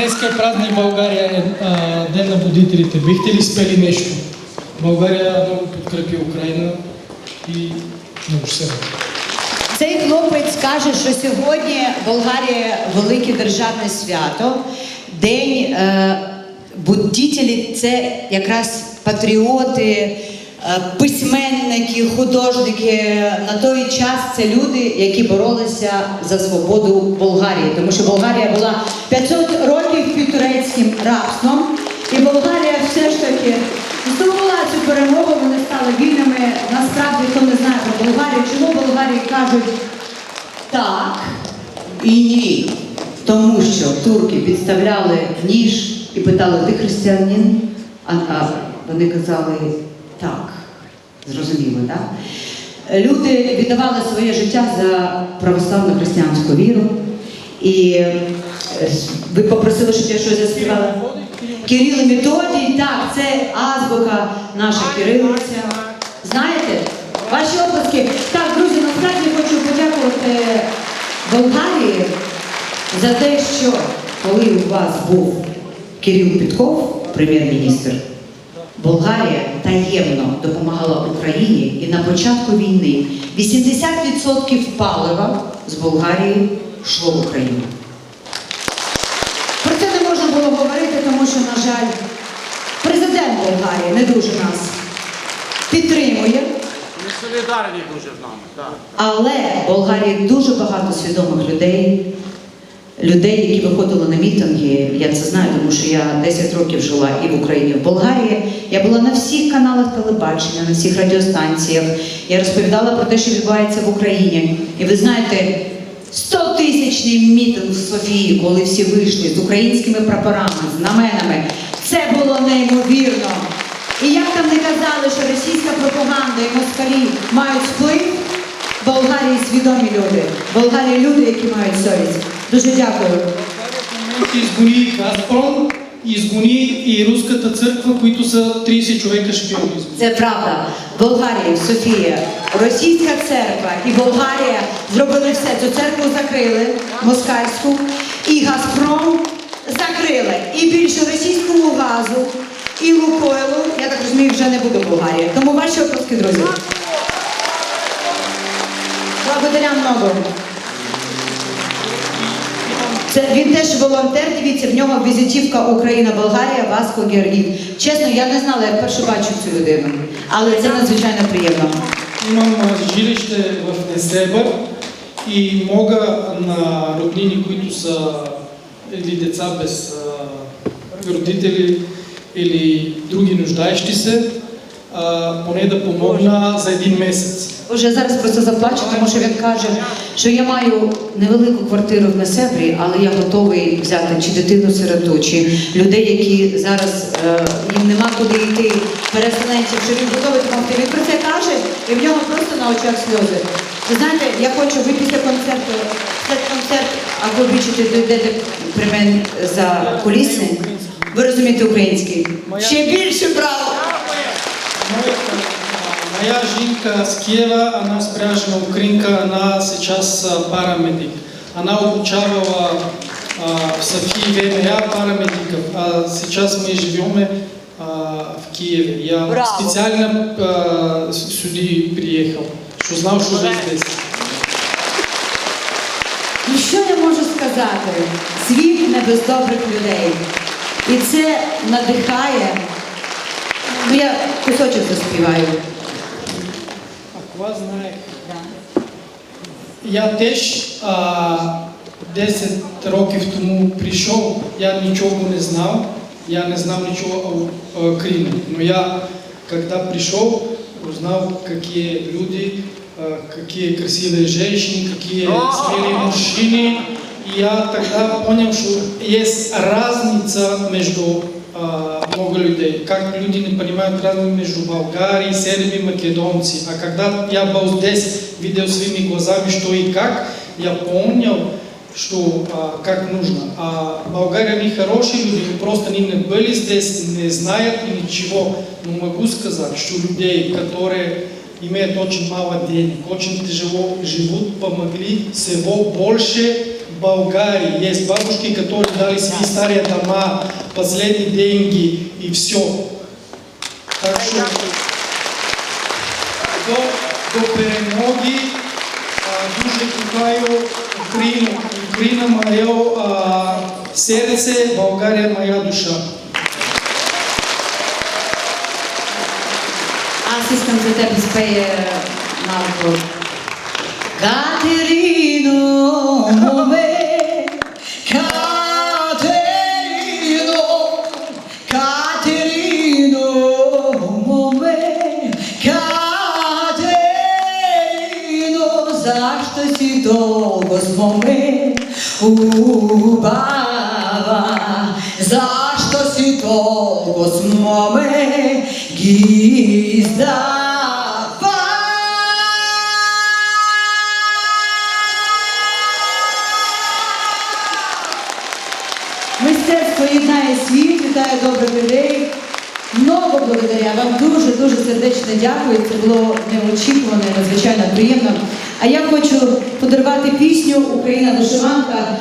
Днеска е празник България, е Ден на будителите. Бихте ли спели нещо? България много подкрепи Україна і много се. Цей хлопець каже, що сьогодні Болгарія велике державне свято. День е, буддітелі це якраз патріоти, письменники, художники. На той час це люди, які боролися за свободу Болгарії, тому що Болгарія була 500 років під турецьким рабством, і Болгарія все ж таки здобула цю перемогу. Вони стали вільними. Насправді, хто не знає про Болгарію, чому Болгарії кажуть так і ні. Тому що турки підставляли ніж і питали, ти християнин? А вони казали так. Зрозуміло, так? Люди віддавали своє життя за православну християнську віру. І е, ви попросили, щоб я щось заспівала. Кирил Методій, так, це азбука наша кирилиця. Знаєте? Ваші оплески. Так, друзі, насправді хочу подякувати Болгарії за те, що коли у вас був Кирил Підков, прем'єр-міністр, Болгарія таємно допомагала Україні і на початку війни 80% палива з Болгарії йшло в Україну. Про це не можна було говорити, тому що, на жаль, президент Болгарії не дуже нас підтримує. Ми солідарні дуже з нами. Так. Але в Болгарії дуже багато свідомих людей, людей, які виходили на мітинги. Я це знаю, тому що я 10 років жила і в Україні, і в Болгарії. Я була на всіх каналах телебачення, на всіх радіостанціях. Я розповідала про те, що відбувається в Україні. І ви знаєте, 100 тисячний мітинг в Софії, коли всі вийшли з українськими прапорами, знаменами. Це було неймовірно. І як там не казали, що російська пропаганда і москалі мають вплив, в Болгарії свідомі люди. В Болгарії люди, які мають совість. Дуже дякую. Газпром, изгони и Руската църква, които са 30 човека шпиони. Це правда. В Софії, російська церква і Болгарія зробили все. Цю церкву закрили москальську, і Газпром закрили. І більше російського газу, і Лукойлу, я так розумію, вже не буде в Болгарії. Тому ваші оплески, друзі. Благодаря много. Це він теж волонтер. Дивіться, в нього візитівка Україна, Болгарія, Васко Георгій. Чесно, я не знала, я вперше бачу цю людину, але це надзвичайно приємно. Имам жилище в Несебър и мога на роднини, които са или деца без родители или други нуждаещи се, поне да помогна за един месец. Боже, я зараз просто заплачу, тому що він каже, що я маю невелику квартиру в Несебрі, але я готовий взяти чи дитину сироту, чи людей, які зараз е, їм нема куди йти, переселенців, що він готовий допомогти. Він про це каже, і в нього просто на очах сльози. Ви знаєте, я хочу, ви після концерту, цей концерт, а ви бачите, дійдете при мене за куліси, ви розумієте український. Ще більше право! Моя жінка з Києва, вона спряжена українка, вона сейчас а, парамедик. Она обучавала а, в Софии ВМЯ парамедиков, а сейчас мы живем а, в Киеве. Я Браво. специально а, с- сюда приехал, что знал, здесь. Ну що я можу сказати? Світ не без добрих людей. І це надихає. Ну, я кусочок заспіваю. Ако аз знаех, я теж а, 10 років тому прийшов, я нічого не знав, я не знав нічого о, о Криму. Но я, когда пришел, узнал, какие люди, а, какие красивые женщины, какие смелые мужчины. И я тогда понял, что есть разница между а, много людей. Как люди не понимают разницу между Болгарией, серби, македонцы. А когда я был здесь, видел своими глазами, что и как, я понял, что а, как нужно. А Болгария они хорошие люди, просто они не были здесь, не знают ничего. Но могу сказать, что людей, которые имеют очень мало денег, очень тяжело живут, помогли всего больше Болгарии есть бабушки, которые дали свои старые дома, последние деньги и все. Так что до, до перемоги а, дуже кохаю Україну. Україна моє серце, Болгарія моя душа. Асистент за тебе спає навку. Катерино, dolgo smo me ubava, zašto si dolgo smo me gizdava. Мистецтво єднає світ, вітає добрих людей. Много благодаря вам дуже дуже сердечно дякую. Це було неочікувано, надзвичайно приємно. А я хочу подарувати пісню Україна вишиванка